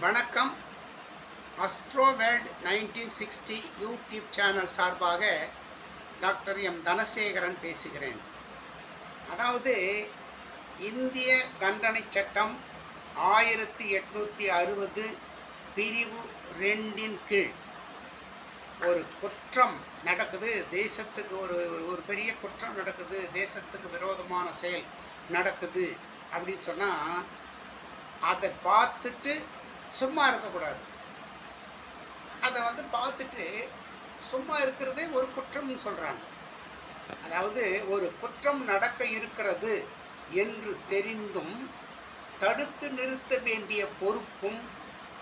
வணக்கம். Astroworld nineteen sixty YouTube channel சார்பாக doctor M Dhanasekaran பேசுகிறேன். அதாவது இந்திய தண்டனை சட்டம் ஆயிரத்தி எட்நூற்றி அறுபது பிரிவு ரெண்டின் கீழ் ஒரு குற்றம் நடக்குது. தேசத்துக்கு ஒரு ஒரு- ஒரு பெரிய குற்றம் நடக்குது. தேசத்துக்கு விரோதமான செயல் நடக்குது அப்படின்னு சொன்னால் அதை பார்த்துட்டு சும்மா இருக்கக்கூடாது. அதை வந்து பார்த்துட்டு சும்மா இருக்கிறதே ஒரு குற்றம்னு சொல்கிறாங்க அதாவது ஒரு குற்றம் நடக்க இருக்கிறது என்று தெரிந்தும் தடுத்து நிறுத்த வேண்டிய பொறுப்பும்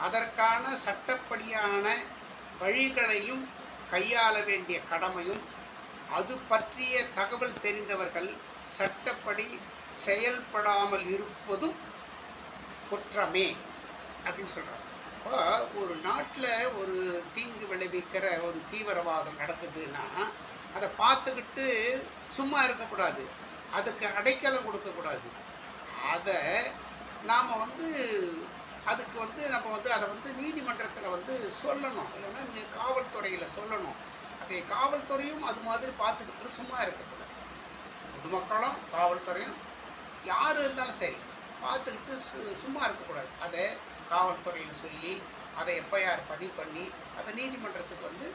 அதற்கான சட்டப்படியான வழிகளையும் கையாள வேண்டிய கடமையும் அது பற்றிய தகவல் தெரிந்தவர்கள் சட்டப்படி செயல்படாமல் இருப்பதும் குற்றமே. அப்படின்னு சொல்கிறாங்க இப்போ ஒரு நாட்டில் ஒரு தீங்கு விளைவிக்கிற ஒரு தீவிரவாதம் நடக்குதுன்னா அதை பார்த்துக்கிட்டு சும்மா இருக்கக்கூடாது. அதுக்கு அடைக்கலம் கொடுக்கக்கூடாது. அதை நாம் வந்து அதுக்கு வந்து நம்ம வந்து அதை வந்து நீதிமன்றத்தில் வந்து சொல்லணும். இல்லைன்னா காவல்துறையில் சொல்லணும். அப்படி காவல்துறையும் அது மாதிரி பார்த்துக்கிட்டு சும்மா இருக்கக்கூடாது. பொதுமக்களும் காவல்துறையும் யார் இருந்தாலும் சரி பார்த்துக்கிட்டு சு சும்மா இருக்கக்கூடாது. அதை காவல்துறையில் சொல்லி அதை எஃப்ஐஆர் பதிவு பண்ணி அதை நீதிமன்றத்துக்கு வந்து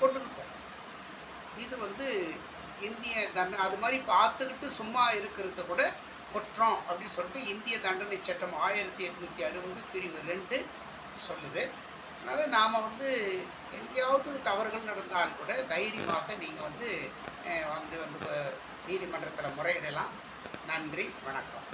கொண்டுன்னு போகணும். இது வந்து இந்திய தண்டனை அது மாதிரி பார்த்துக்கிட்டு சும்மா இருக்கிறத கூட குற்றம் அப்படின்னு சொல்லிட்டு இந்திய தண்டனை சட்டம் ஆயிரத்தி எட்நூற்றி அறுபது பிரிவு ரெண்டு சொல்லுது. அதனால் நாம் வந்து எங்கேயாவது தவறுகள் நடந்தால் கூட தைரியமாக நீங்கள் வந்து வந்து வந்து நீதிமன்றத்தில் முறையிடலாம். நன்றி வணக்கம்.